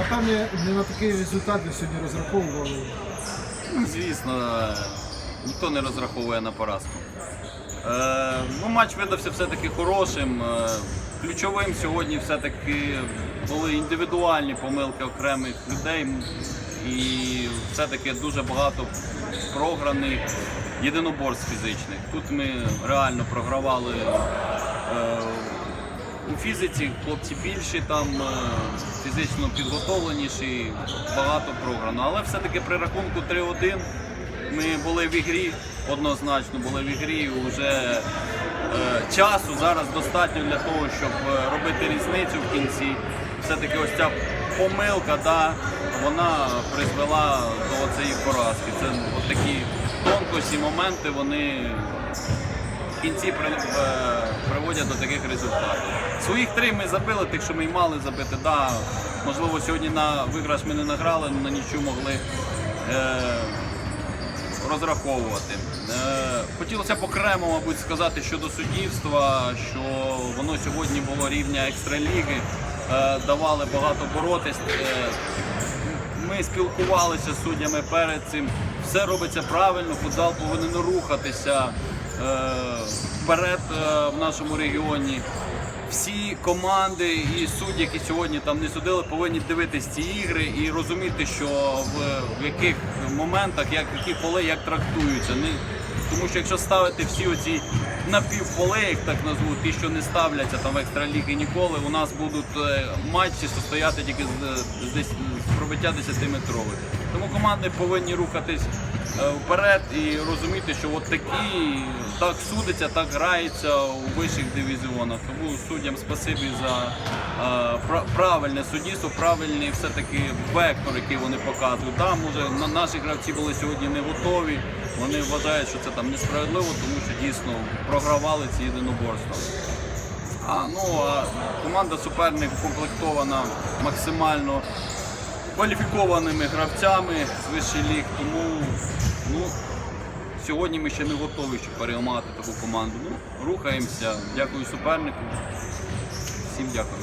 Напевне, не на такий результат ви сьогодні розраховували. Ну, Звісно, ніхто не розраховує на поразку. Е, ну, матч видався все-таки хорошим. Е, ключовим сьогодні все-таки були індивідуальні помилки окремих людей. І все-таки дуже багато програних єдиноборств фізичних. Тут ми реально програвали е, у фізиці хлопці більші, там е, фізично підготовленіші, багато програно. Але все-таки при рахунку 3-1 ми були в ігрі, однозначно були в ігрі. Вже е, часу зараз достатньо для того, щоб е, робити різницю в кінці. Все-таки ось ця помилка, да, вона призвела до цієї поразки. Це такі тонкості, моменти, вони кінці е, приводять до таких результатів. Своїх три ми забили, тих, що ми й мали забити. Да, можливо, сьогодні на виграш ми не награли, але на нічу могли е, розраховувати. Е, хотілося б окремо, мабуть, сказати щодо суддівства, що воно сьогодні було рівня екстраліги, е, давали багато боротись. Е, ми спілкувалися з суддями перед цим. Все робиться правильно, футзал повинен рухатися вперед е, в нашому регіоні. Всі команди і судді, які сьогодні там не судили, повинні дивитись ці ігри і розуміти, що в, яких моментах, як які поли як трактуються. Не, тому що якщо ставити всі оці напівполе, як так назву, ті, що не ставляться там в екстраліги ніколи, у нас будуть е, матчі стояти тільки з, з, десь- з пробиття 10-метрових. Тому команди повинні рухатись е, вперед і розуміти, що от такі так судиться, так грається у вищих дивізіонах. Тому суддям спасибі за е, пра- правильне суддівство, правильний все-таки вектор, який вони показують. Там на- наші гравці були сьогодні не готові. Вони вважають, що це там несправедливо, тому що дійсно програвали ці єдиноборства. А, ну, а команда суперник укомплектована максимально кваліфікованими гравцями з вищих ліг, тому сьогодні ми ще не готові, щоб переймати таку команду. Ну, рухаємося. Дякую супернику. Всім дякую.